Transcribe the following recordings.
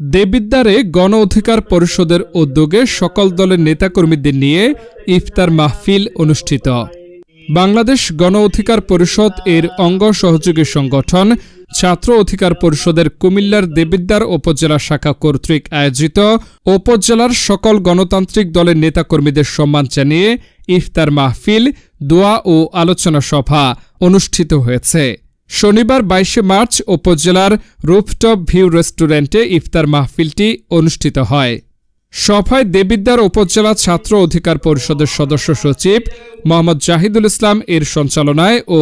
দেবিদ্বারে গণ অধিকার পরিষদের উদ্যোগে সকল দলের নেতাকর্মীদের নিয়ে ইফতার মাহফিল অনুষ্ঠিত। বাংলাদেশ গণ অধিকার পরিষদ এর অঙ্গ সহযোগী সংগঠন ছাত্র অধিকার পরিষদের কুমিল্লার দেবিদ্বার উপজেলা শাখা কর্তৃক আয়োজিত উপজেলার সকল গণতান্ত্রিক দলের নেতাকর্মীদের সম্মান জানিয়ে ইফতার মাহফিল, দোয়া ও আলোচনা সভা অনুষ্ঠিত হয়েছে। শনিবার বাইশে মার্চ উপজেলার রুফটপ ভিউ রেস্টুরেন্টে ইফতার মাহফিলটি অনুষ্ঠিত হয়। সভায় দেবিদ্বার উপজেলা ছাত্র অধিকার পরিষদের সদস্য সচিব মোহাম্মদ জাহিদুল ইসলাম এর সঞ্চালনায় ও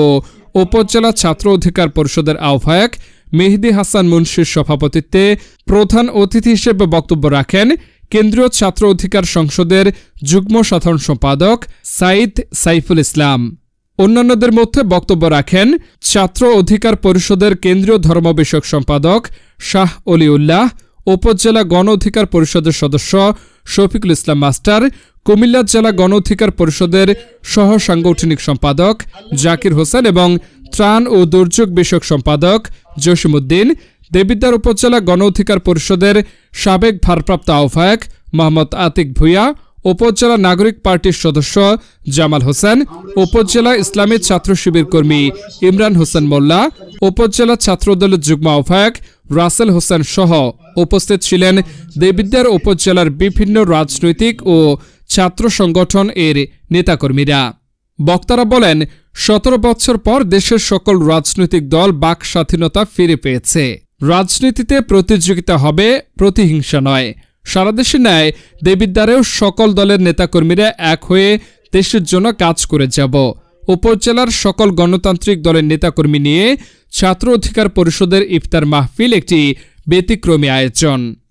উপজেলা ছাত্র অধিকার পরিষদের আহ্বায়ক মেহেদি হাসান মুন্সির সভাপতিত্বে প্রধান অতিথি হিসেবে বক্তব্য রাখেন কেন্দ্রীয় ছাত্র অধিকার সংসদের যুগ্ম সাধারণ সম্পাদক সাইদ সাইফুল ইসলাম। অন্যান্যদের মধ্যে বক্তব্য রাখেন ছাত্র অধিকার পরিষদের কেন্দ্রীয় ধর্ম বিষয়ক সম্পাদক শাহ অলিউল্লাহ, উপজেলা গণ অধিকার পরিষদের সদস্য শফিকুল ইসলাম মাস্টার, কুমিল্লা জেলা গণ অধিকার পরিষদের সহ সাংগঠনিক সম্পাদক জাকির হোসেন এবং ত্রাণ ও দুর্যোগ বিষয়ক সম্পাদক জসিমউদ্দিন, দেবিদ্বার উপজেলা গণ অধিকার পরিষদের সাবেক ভারপ্রাপ্ত আহ্বায়ক মোহাম্মদ আতিক ভুইয়া উপজেলা নাগরিক পার্টির সদস্য জামাল হোসেন, উপজেলা ইসলামী ছাত্র শিবির কর্মী ইমরান হোসেন মোল্লা, উপজেলা ছাত্রদলের যুগ্ম আহ্বায়ক রাসেল হোসেন সহ উপস্থিত ছিলেন দেবিদ্যার উপজেলার বিভিন্ন রাজনৈতিক ও ছাত্র সংগঠন এর নেতাকর্মীরা। বক্তারা বলেন, সতেরো বছর পর দেশের সকল রাজনৈতিক দল বাক স্বাধীনতা ফিরে পেয়েছে। রাজনীতিতে প্রতিযোগিতা হবে, প্রতিহিংসা নয়। সারা দেশে ন্যায় দেবিদ্বারেও সকল দলের নেতাকর্মীরা এক হয়ে দেশের জন্য কাজ করে যাব। উপজেলার সকল গণতান্ত্রিক দলের নেতাকর্মী নিয়ে ছাত্র অধিকার পরিষদের ইফতার মাহফিল একটি ব্যতিক্রমী আয়োজন।